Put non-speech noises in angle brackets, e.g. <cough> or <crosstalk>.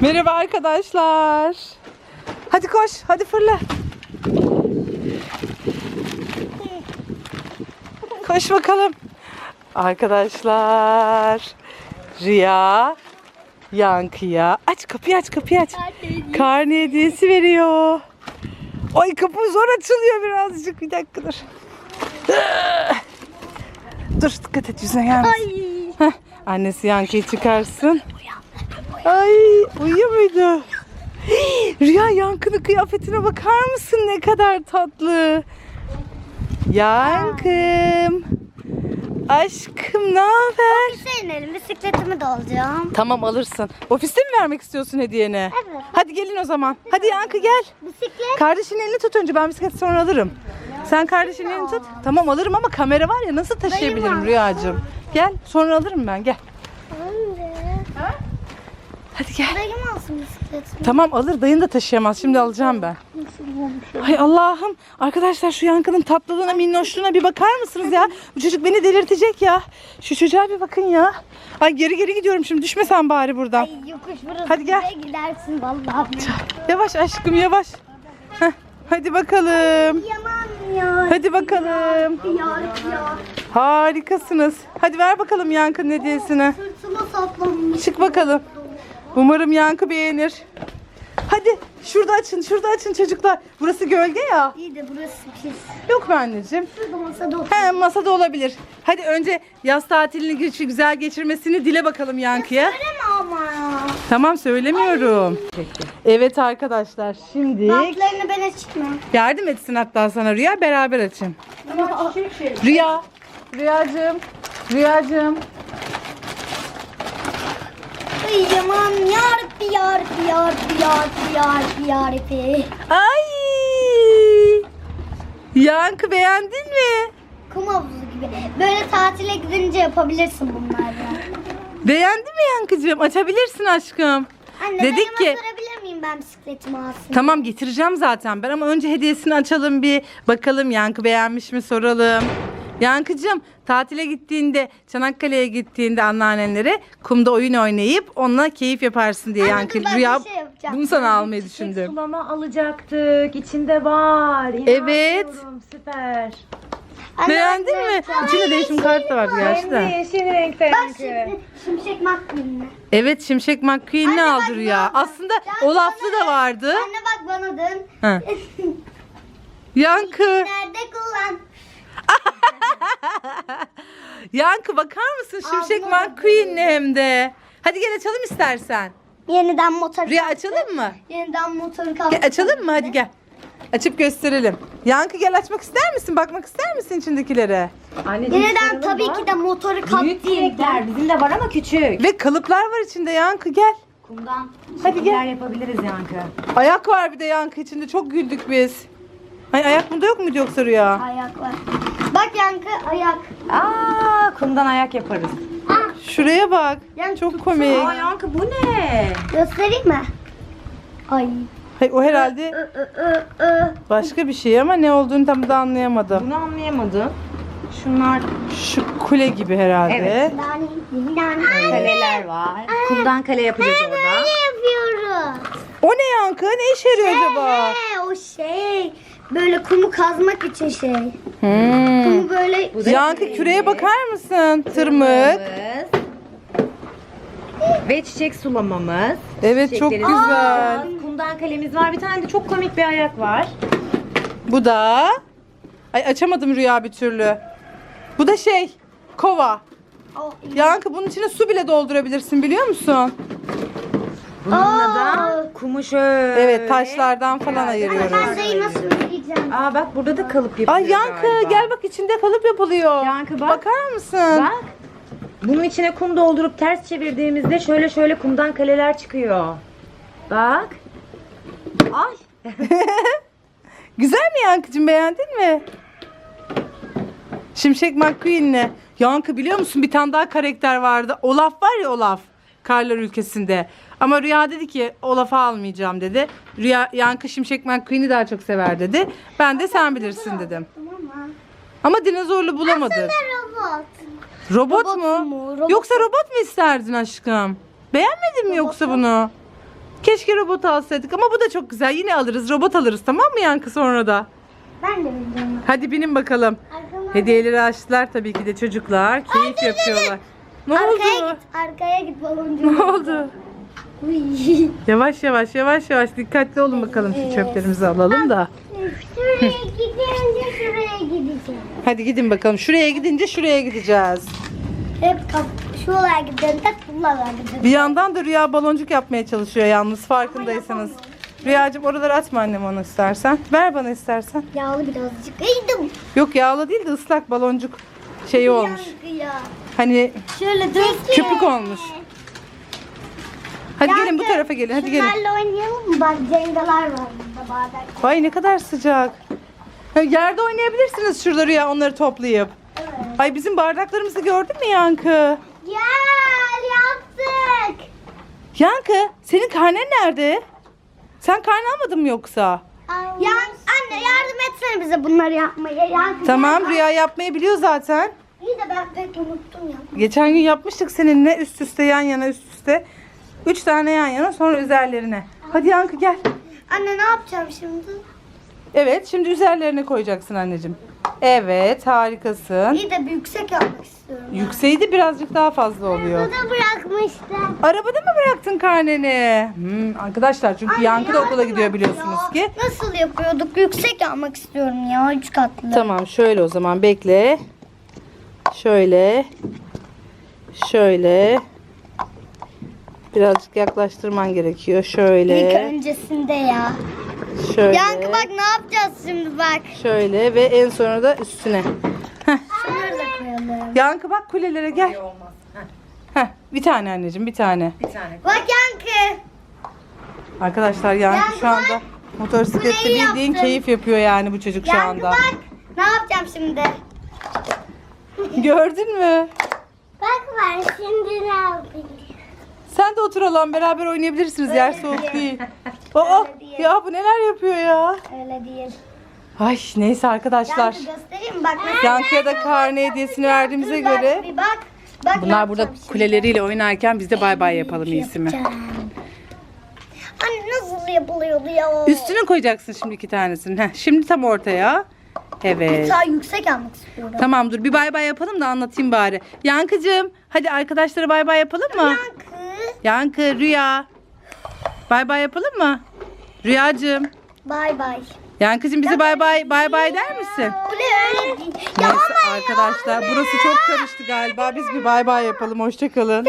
Merhaba arkadaşlar. Hadi koş, hadi fırla. Koş bakalım. Arkadaşlar. Rüya Yankı'ya. Aç kapıyı aç kapıyı aç. Karne hediyesi veriyor. Ay kapı zor açılıyor birazcık. Bir dakika dur. Dur dikkat et yüzüne gelmesin. Annesi Yankı'yı çıkarsın. Ay uyuyor muydu? <gasps> Rüya Yankı'nın kıyafetine bakar mısın ne kadar tatlı. Yankım. Aşkım ne haber? Ofise inelim bisikletimi de alacağım. Tamam alırsın. Ofiste mi vermek istiyorsun hediyeni? Evet. Hadi gelin o zaman. Hadi Yankı gel. Bisiklet. Kardeşinin elini tut önce ben bisikleti sonra alırım. Sen kardeşinin elini tut. Tamam alırım ama kamera var ya nasıl taşıyabilirim Rüyacığım? Gel sonra alırım ben gel. Hadi gel. Dayım alsın bisikletimi. Tamam alır dayın da taşıyamaz şimdi alacağım ben. Ay Allah'ım arkadaşlar şu yankının tatlılığına minnoşluğuna bir bakar mısınız ya? Bu çocuk beni delirtecek ya. Şu çocuğa bir bakın ya. Ay geri geri gidiyorum şimdi düşmesen bari buradan. Ay yokuş burası. Hadi gel. Buraya gidersin vallahi. Yavaş aşkım yavaş. Heh, hadi bakalım. Yaman ya. Hadi bakalım. Yar yar. Harikasınız. Hadi ver bakalım yankının hediyesini. Sırtıma saplanmış. Çık bakalım. Umarım yankı beğenir. Hadi şurada açın şurada açın çocuklar. Burası gölge ya. İyi de burası pis. Yok mu anneciğim? Şurada masada otur. He masada olabilir. Hadi önce yaz tatilini güç- güzel geçirmesini dile bakalım Yankı'ya. Söyleme ama. Tamam söylemiyorum. Evet arkadaşlar şimdi Bantlarını ben açayım. yardım etsin hatta sana Rüya beraber açın. Rüya, Rüyacığım, Rüyacığım. Ay yaman yarabbi yarabbi yarabbi yarabbi yarabbi. Ay! Yankı beğendin mi? Kum havuzu gibi. Böyle tatile gidince yapabilirsin bunlarla. Beğendin mi Yankıcığım? Açabilirsin aşkım. Anne Dedik Dedik ki sorabilir miyim ben bisikletimi alsın? Tamam getireceğim zaten ben ama önce hediyesini açalım bir bakalım Yankı beğenmiş mi soralım. Yankıcığım tatile gittiğinde Çanakkale'ye gittiğinde anneannenlere kumda oyun oynayıp onunla keyif yaparsın diye Anne, Yankı dur, ben Rüya bir şey yapacağım. bunu sana almayı Çiçek düşündüm. sulama alacaktık. İçinde var. Evet. İnanmıyorum, Süper. Anne, Beğendin anne, mi? Ay, İçinde değişim kartı da var gerçi de. yeşil renkte. Bak şimdi Şimşek McQueen'le. Evet Şimşek McQueen ne Anne, aldı bak Rüya? bana. Aslında Yankı Olaf'lı da vardı. Anne bak bana dön. Ha. <laughs> Yankı. Nerede kullan? <laughs> Yankı bakar mısın Şimşek Ağzına da McQueen'li hem de. Hadi gel açalım istersen. Yeniden motor. Rüya açalım mı? Yeniden motoru Gel, kalktı. açalım mı? Hadi gel. Açıp gösterelim. Yankı gel açmak ister misin? Bakmak ister misin içindekilere? Anneciğim, Yeniden tabii var. ki de motoru kalktı. Büyük yelekler bizim de var ama küçük. Ve kalıplar var içinde Yankı gel. Kumdan Hadi şekiller gel. yapabiliriz Yankı. Ayak var bir de Yankı içinde. Çok güldük biz. Ay ayak bunda yok muydu yoksa Rüya? Ayak var. Bak yankı ayak. Aa, kumdan ayak yaparız. Ah, Şuraya bak. Yankı Çok komik. Aa Yankı bu ne? göstereyim mi? Ay. Hayır, o herhalde Ö, ö, ö, ö. başka bir şey ama ne olduğunu tam da anlayamadım. Bunu anlayamadım. Şunlar Şu kule gibi herhalde. Evet. Nani, nani. kaleler var. Kumdan kale yapacağız orada. Ne yapıyoruz? O ne Yankı? Ne işe yarıyor acaba? Böyle kumu kazmak için şey. Hmm. Kumu böyle Yankı küreye bakar mısın? Tırmık. Ve çiçek sulamamız. Evet çok Çiçeklerimiz güzel. var. Kumdan kalemiz var. Bir tane de çok komik bir ayak var. Bu da Ay açamadım Rüya bir türlü. Bu da şey kova. Oh, Yankı bunun içine su bile doldurabilirsin biliyor musun? Bununla da Aa. kumu şöyle. Evet taşlardan falan Ben ayırıyoruz. dayı nasıl yiyeceğim? Aa bak burada da kalıp yapılıyor Ay Yankı galiba. gel bak içinde kalıp yapılıyor. Yankı bak. Bakar mısın? Bak. Bunun içine kum doldurup ters çevirdiğimizde şöyle şöyle kumdan kaleler çıkıyor. Bak. Ay. <laughs> Güzel mi Yankıcığım beğendin mi? Şimşek McQueen'le. Yankı biliyor musun bir tane daha karakter vardı. Olaf var ya Olaf. Karlar ülkesinde. Ama Rüya dedi ki Olaf'ı almayacağım dedi. Rüya Yankı Şimşek McQueen'i daha çok sever dedi. Ben de sen bilirsin dedim. Ama dinozorlu bulamadık. Robot. Robot, Robot mu? mu? Robot Yoksa robot mu isterdin aşkım? Beğenmedin mi yoksa bunu? Keşke robot alsaydık ama bu da çok güzel. Yine alırız. Robot alırız tamam mı Yankı sonra da? Ben de bilmiyorum. Hadi binin bakalım. Hediyeleri açtılar tabii ki de çocuklar. Keyif yapıyorlar. Ne Arkaya oldu? git. Arkaya git baloncu. Ne oldu? Yavaş yavaş yavaş yavaş dikkatli olun bakalım şu çöplerimizi alalım da. Şuraya gidince şuraya gideceğim. Hadi gidin bakalım. Şuraya gidince şuraya gideceğiz. Hep kap şuralara gidelim. Tek buralara gidelim. Bir yandan da Rüya baloncuk yapmaya çalışıyor yalnız farkındaysanız. Rüyacığım oraları atma annem onu istersen. Ver bana istersen. Yağlı birazcık. Eydim. Yok yağlı değil de ıslak baloncuk şeyi olmuş. Yankı ya. Hani Şöyle dur. köpük olmuş. Hadi gelin bu tarafa gelin hadi gelin. Şunlarla oynayalım mı? Bak cengalar var burada bardak. Ay ne kadar sıcak. Ha, Yerde oynayabilirsiniz şurada Rüya onları toplayıp. Evet. Ay bizim bardaklarımızı gördün mü Yankı? Gel yaptık. Yankı senin karnen nerede? Sen karne almadın mı yoksa? Ya anne yardım etsene bize bunları yapmaya. Yankı, Tamam. Rüya yapmayı biliyor zaten. İyi de ben pek unuttum ya. Geçen gün yapmıştık seninle üst üste yan yana üst üste. Üç tane yan yana sonra üzerlerine. Hadi Yankı gel. Anne ne yapacağım şimdi? Evet şimdi üzerlerine koyacaksın anneciğim. Evet harikasın. İyi de yüksek yapmak istiyorum. Yükseği de birazcık daha fazla oluyor. Burada bırakmıştım. Arabada mı bıraktın karneni? Hmm, arkadaşlar çünkü Yankı da okula gidiyor biliyorsunuz ki. Nasıl yapıyorduk? Yüksek yapmak istiyorum ya. Üç katlı. Tamam şöyle o zaman bekle. Şöyle. Şöyle. Birazcık yaklaştırman gerekiyor. İlk Şöyle. öncesinde ya. Şöyle. Yankı bak ne yapacağız şimdi bak. Şöyle ve en sonra da üstüne. Heh. Şunları da koyalım. Yankı bak kulelere gel. Heh, bir tane anneciğim bir tane. Bir tane. Bak Yankı. Arkadaşlar Yankı Yankı şu anda motosiklette kuleyi bildiğin yaptım. keyif yapıyor yani bu çocuk şu Yankı anda. bak. Ne yapacağım şimdi? Gördün mü? Bak ben şimdi ne yapayım? Sen de otur Allah'ım beraber oynayabilirsiniz. Yer Öyle soğuk değil. <laughs> Aa, Öyle değil. ya bu neler yapıyor ya? Öyle değil. Ay neyse arkadaşlar. Yankı göstereyim mi? bak. mesela- Yankı'ya da karne hediyesini verdiğimize bak, göre Bir bak. Bak ne bunlar burada yapacağım şimdi. kuleleriyle oynarken biz de bay bay yapalım iyisi mi? Yapacağım. Anne nasıl yapılıyordu ya? Üstüne koyacaksın şimdi iki tanesini. Heh, şimdi tam ortaya. Evet. Daha yüksek yapmak istiyorum. Tamam dur bir bay bay yapalım da anlatayım bari. Yankıcığım hadi arkadaşlara bay bay yapalım mı? Yankı. Yankı, Rüya. Bay bay yapalım mı? Rüyacığım. Bay bay. Yankıcığım bize bay bay bay bay der misin? Bu ne öyle değil. Ya Neyse arkadaşlar burası çok karıştı galiba. Biz bir bay bay yapalım. Hoşçakalın.